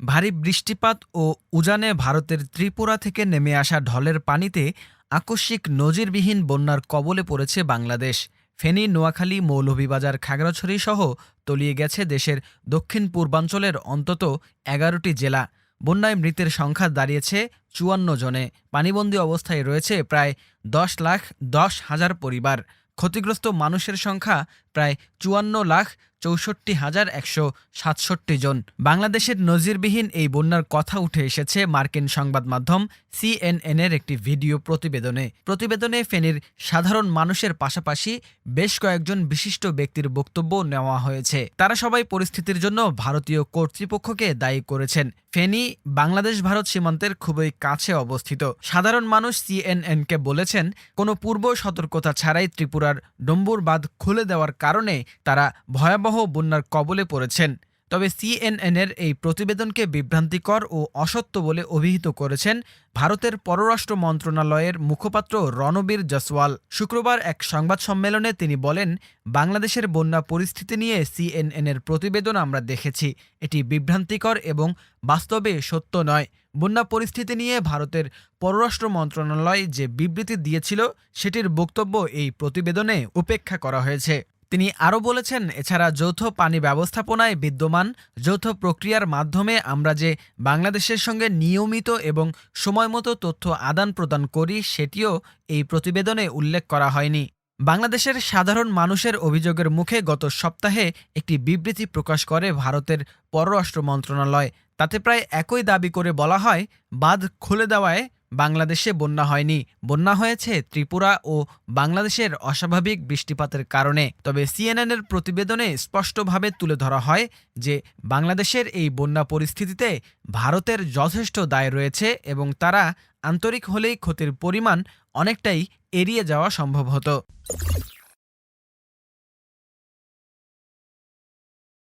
ভারী বৃষ্টিপাত ও উজানে ভারতের ত্রিপুরা থেকে নেমে আসা ঢলের পানিতে আকস্মিক নজিরবিহীন বন্যার কবলে পড়েছে বাংলাদেশ। ফেনী, নোয়াখালী, মৌলভীবাজার, খাগড়াছড়ি সহ তলিয়ে গেছে দেশের দক্ষিণ পূর্বাঞ্চলের অন্তত এগারোটি জেলা। বন্যায় মৃতের সংখ্যা দাঁড়িয়েছে চুয়ান্ন জনে। পানিবন্দী অবস্থায় রয়েছে প্রায় দশ লাখ দশ হাজার পরিবার। ক্ষতিগ্রস্ত মানুষের সংখ্যা প্রায় চুয়ান্ন লাখ চৌষট্টি হাজার একশো সাতষট্টি জন। বাংলাদেশের নজিরবিহীন এই বন্যার কথা উঠে এসেছে মার্কিন সংবাদ মাধ্যম সিএনএনের একটি ভিডিও প্রতিবেদনে। প্রতিবেদনে ফেনীর সাধারণ মানুষের পাশাপাশি বেশ কয়েকজন বিশিষ্ট ব্যক্তির বক্তব্য নেওয়া হয়েছে। তারা সবাই পরিস্থিতির জন্য ভারতীয় কর্তৃপক্ষকে দায়ী করেছেন। ফেনী, বাংলাদেশ, ভারত সীমান্তের খুবই কাছে অবস্থিত। সাধারণ মানুষ সিএনএনকে বলেছেন, কোনো পূর্ব সতর্কতা ছাড়াই ত্রিপুরার ডম্বুর বাঁধ খুলে দেওয়ার কারণে তারা ভয়াবহ বন্যার কবলে পড়েছেন। তবে সিএনএনের এই প্রতিবেদনকে বিভ্রান্তিকর ও অসত্য বলে অভিহিত করেছেন ভারতের পররাষ্ট্র মন্ত্রণালয়ের মুখপাত্র রণবীর জসওয়াল শুক্রবার এক সংবাদ সম্মেলনে তিনি বলেন, বাংলাদেশের বন্যা পরিস্থিতি নিয়ে সিএনএনের প্রতিবেদন আমরা দেখেছি। এটি বিভ্রান্তিকর এবং বাস্তবে সত্য নয়। বন্যা পরিস্থিতি নিয়ে ভারতের পররাষ্ট্র মন্ত্রণালয় যে বিবৃতি দিয়েছিল, সেটির বক্তব্য এই প্রতিবেদনে উপেক্ষা করা হয়েছে। তিনি আরও বলেছেন, এছাড়া যৌথ পানি ব্যবস্থাপনায় বিদ্যমান যৌথ প্রক্রিয়ার মাধ্যমে আমরা যে বাংলাদেশের সঙ্গে নিয়মিত এবং সময়মতো তথ্য আদান প্রদান করি, সেটিও এই প্রতিবেদনে উল্লেখ করা হয়নি। বাংলাদেশের সাধারণ মানুষের অভিযোগের মুখে গত সপ্তাহে একটি বিবৃতি প্রকাশ করে ভারতের পররাষ্ট্র মন্ত্রণালয়। তাতে প্রায় একই দাবি করে বলা হয়, বাঁধ খুলে দেওয়ায় বাংলাদেশে বন্যা হয়নি। বন্যা হয়েছে ত্রিপুরা ও বাংলাদেশের অস্বাভাবিক বৃষ্টিপাতের কারণে। তবে সিএনএনের প্রতিবেদনে স্পষ্টভাবে তুলে ধরা হয় যে, বাংলাদেশের এই বন্যা পরিস্থিতিতে ভারতের যথেষ্ট দায় রয়েছে এবং তারা আন্তরিক হলেই ক্ষতির পরিমাণ অনেকটাই এড়িয়ে যাওয়া সম্ভব হতো।